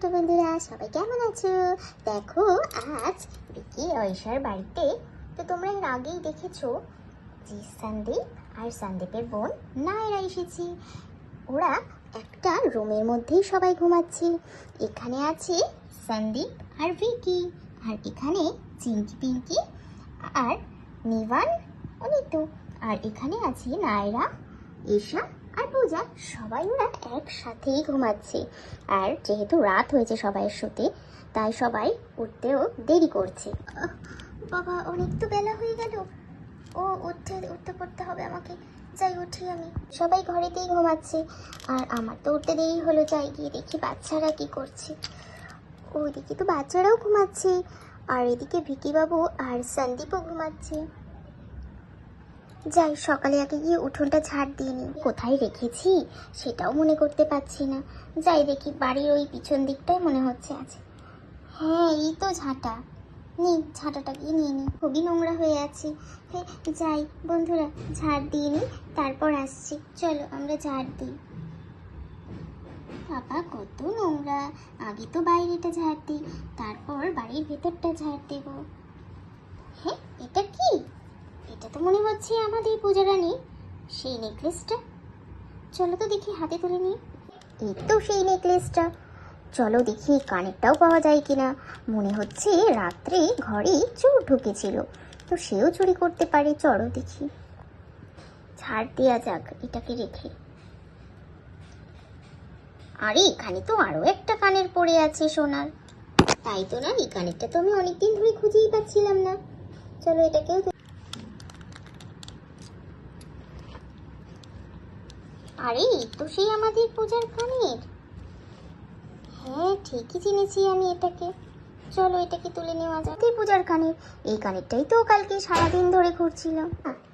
ছোট্ট বন্ধুরা সবাই কেমন আছো? দেখো, আজ বিকি ঐশার বাড়িতে। তো তোমরা এর আগেই দেখেছ যে সন্দীপ আর সন্দীপের বোন নায়রা এসেছি। ওরা একটা রুমের মধ্যেই সবাই ঘুমাচ্ছে। এখানে আছে সন্দীপ আর ভিকি। আর এখানে চিঙ্কি পিঙ্কি আর নিভান অনিতু আর এখানে আছে নায়রা, ঈশা আর পূজা, সবাই ওরা একসাথেই ঘুমাচ্ছে। আর যেহেতু রাত হয়েছে সবাইয়ের শুতে তাই সবাই উঠতেও দেরি করছে। বাবা, অনেক তো বেলা হয়ে গেল। ও উঠতে উঠতে পড়তে হবে আমাকে। যাই, উঠি আমি। সবাই ঘরেতেই ঘুমাচ্ছে। আর আমার তো উঠতে দেরি হলো, যাই গিয়ে দেখি বাচ্চারা কি করছে। ওইদিকে তো বাচ্চারাও ঘুমাচ্ছে। আর এদিকে ভিকি বাবু আর সন্দীপও ঘুমাচ্ছে। যাই, সকালে আগে গিয়ে উঠোনটা ঝাড় দিয়ে নিই। কোথায় রেখেছি সেটাও মনে করতে পারছি না। যাই দেখি বাড়ির ওই পিছন দিকটাই মনে হচ্ছে আছে। হ্যাঁ এই তো ঝাঁটা। নি, ঝাঁটাটা গিয়ে নিয়ে নিই খুবই নোংরা হয়ে আছে। হ্যাঁ যাই, বন্ধুরা, ঝাড় দিয়ে নিই, তারপর আসছি। চলো, আমরা ঝাড় দিই। বাবা, কত নোংরা। আগে তো বাইরেটা ঝাড় দিই, তারপর বাড়ির ভেতরটা ঝাড় দেব। হ্যাঁ এটা কি? এটা তো মনে হচ্ছে আমাদের পূজা রানী সেই নেকলেসটা চলো তো দেখি হাতে তুলে নিই। এই তো সেই নেকলেসটা চলো দেখি কানেরটাও পাওয়া যায় কিনা। মনে হচ্ছে রাত্রে ঘরে চোর ঢুকেছিল। তো সেও চুরি করতে পারে, চলো দেখি। ছাড় দেওয়া যাক, এটাকে রেখে। আরে, এখানে তো আরও একটা কানের পড়ে আছে সোনার। তাই তো না এই কানেরটা তো আমি অনেকদিন ধরে খুঁজেই পাচ্ছিলাম না। চলো এটাকেও আরে তো সেই আমাদের পূজার কানের হ্যাঁ ঠিকই চিনেছি আমি এটাকে। চলো এটাকে তুলে নেওয়া যাক। এই পূজার কানের এই কানেরটাই তো কালকে সারাদিন ধরে ঘুরছিল।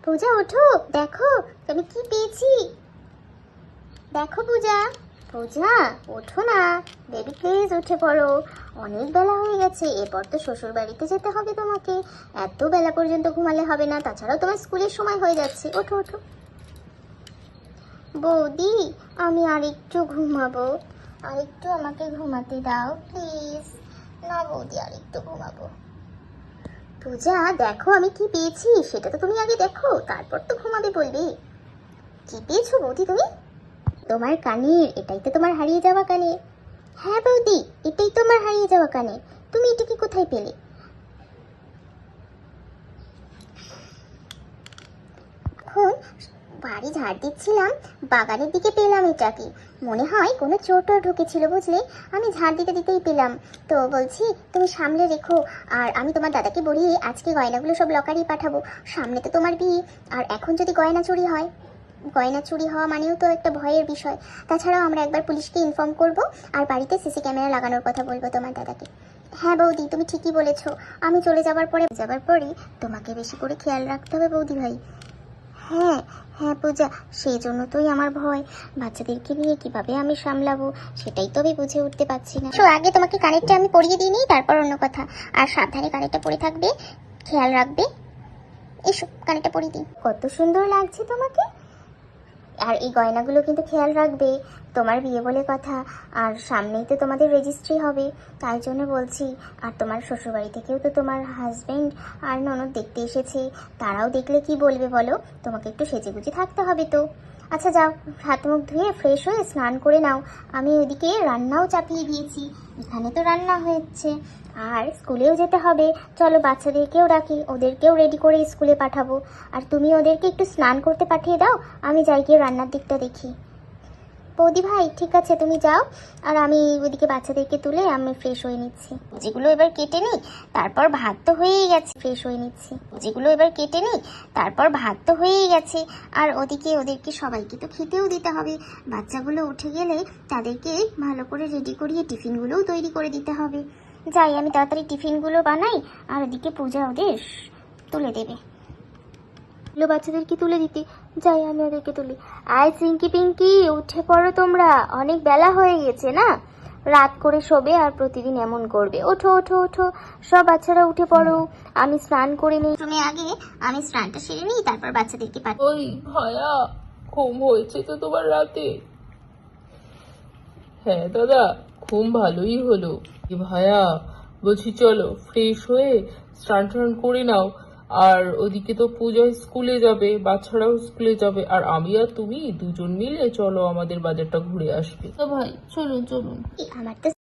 পূজা, ওঠো। দেখো, আমি কি পেয়েছি? দেখো পূজা। পূজা, ওঠো না। বেবি প্লিজ উঠে পড়ো। অনেক বেলা হয়ে গেছে। এরপর তো শ্বশুর বাড়িতে যেতে হবে তোমাকে। এত বেলা পর্যন্ত ঘুমালে হবে না। তাছাড়াও তোমার স্কুলের সময় হয়ে যাচ্ছে। ওঠো ওঠো। বৌদি, আমি আরেকটু ঘুমাবো। আরেকটু আমাকে ঘুমাতে দাও, প্লিজ। না বৌদি, আরেকটু ঘুমাবো। পূজা, দেখো আমি কি পেয়েছি, সেটা তো তুমি আগে দেখো, তারপর তো ঘুমাবে বলবে। কি পেয়েছ বৌদি তুমি? তোমার কানের, এটাই তো তোমার হারিয়ে যাওয়া কানে হ্যাঁ বৌদি, এটাই তোমার হারিয়ে যাওয়া কানে তুমি এটাকে কোথায় পেলে এখন বাড়ি ঝাড় দিচ্ছিলাম, বাগানের দিকে পেলাম এটাকে। মনে হয় কোনো চোর টোর ঢুকেছিল বুঝলে? আমি ঝাড় দিতে দিতেই পেলাম। তো বলছি, তুমি সামলে রেখো, আর আমি তোমার দাদাকে বলিয়ে আজকে গয়নাগুলো সব লকারি পাঠাবো। সামনে তো তোমার বিয়ে, আর এখন যদি গয়না চুরি হয়? গয়না চুরি হওয়া মানেও তো একটা ভয়ের বিষয়। তাছাড়াও আমরা একবার পুলিশকে ইনফর্ম করব, আর বাড়িতে সিসি ক্যামেরা লাগানোর কথা বলব তোমার দাদাকে। হ্যাঁ বৌদি, তুমি ঠিকই বলেছ। আমি চলে যাবার পরে যাবার পরে তোমাকে বেশি করে খেয়াল রাখতে হবে বৌদি ভাই। হ্যাঁ হ্যাঁ পূজা, সেই জন্য তোই আমার ভয়। বাচ্চাদেরকে নিয়ে কীভাবে আমি সামলাবো, সেটাই তো আমি বুঝে উঠতে পারছি না। আগে তোমাকে কানেরটা আমি পরিয়ে দিই তারপর অন্য কথা। আর সাবধানে কানেরটা পরে থাকবে, খেয়াল রাখবে। এসব কানেরটা পরিয়ে দিই। কত সুন্দর লাগছে তোমাকে। আর এই গয়নাগুলো কিন্তু খেয়াল রাখবে। তোমার বিয়ে বলে কথা, আর সামনেই তো তোমাদের রেজিস্ট্রি হবে। তাই জন্য বলছি, আর তোমার শ্বশুরবাড়ি থেকেও তো তোমার হাজব্যান্ড আর ননদ দেখতে এসেছে। তারাও দেখলে কি বলবে বলো? তোমাকে একটু সেজেগুজে থাকতে হবে তো। আচ্ছা যাও, হাত মুখ ধুয়ে ফ্রেশ হয়ে স্নান করে নাও। আমি ওইদিকে রান্নাও চাপিয়ে দিয়েছি। এখানে তো রান্না হয়েছে। আর স্কুলেও যেতে হবে। চলো, বাচ্চাদেরকেও রাখি ওদেরকেও রেডি করে স্কুলে পাঠাবো। আর তুমি ওদেরকে একটু স্নান করতে পাঠিয়ে দাও। আমি যাই গিয়ে রান্নার দিকটা দেখি। বৌদি ভাই, ঠিক আছে, তুমি যাও। আর আমি ওইদিকে বাচ্চাদেরকে তুলে আমি ফ্রেশ হয়ে নিচ্ছি। যেগুলো এবার কেটে নিই, তারপর ভাত তো হয়েই গেছে। ফ্রেশ হয়ে নিচ্ছি। যেগুলো এবার কেটে নিই, তারপর ভাত তো হয়েই গেছে। আর ওদিকে ওদেরকে সবাইকে তো খেতেও দিতে হবে। বাচ্চাগুলো উঠে গেলে তাদেরকে ভালো করে রেডি করিয়ে টিফিনগুলোও তৈরি করে দিতে হবে। যাই, আমি তাড়াতাড়ি টিফিনগুলো বানাই, আর ওদিকে পূজা ওদের তুলে দেবে। বাচ্চাদেরকে তুলে দিতে। যাই, আমি ওদেরকে তুলি। আয় চিঙ্কি পিঙ্কি উঠে পড়ো তোমরা। অনেক বেলা হয়ে গেছে না? রাত করে শোবে আর প্রতিদিন এমন করবে। ওঠো ওঠো ওঠো। সব বাচ্চারা উঠে পড়ো। আমি স্নান করে নিই। তুমি আগে আমি স্নানটা সেরে নিই তারপর বাচ্চাদেরকে পাঠাই ওই ভায়া ঘুম হয়েছে তো তোমার রাতে? হ্যাঁ দাদা খুব ভালোই হলো। এ ভাইয়া বলছি চলো ফ্রেশ হয়ে স্নান টান করে নাও। আর ওদিকে তো পূজা স্কুলে যাবে বাচ্চারাও স্কুলে যাবে আর আমি আর তুমি দুজন মিলে চলো আমাদের বাজারটা ঘুরে আসবে। তো ভাই চলুন চলুন। আমার তো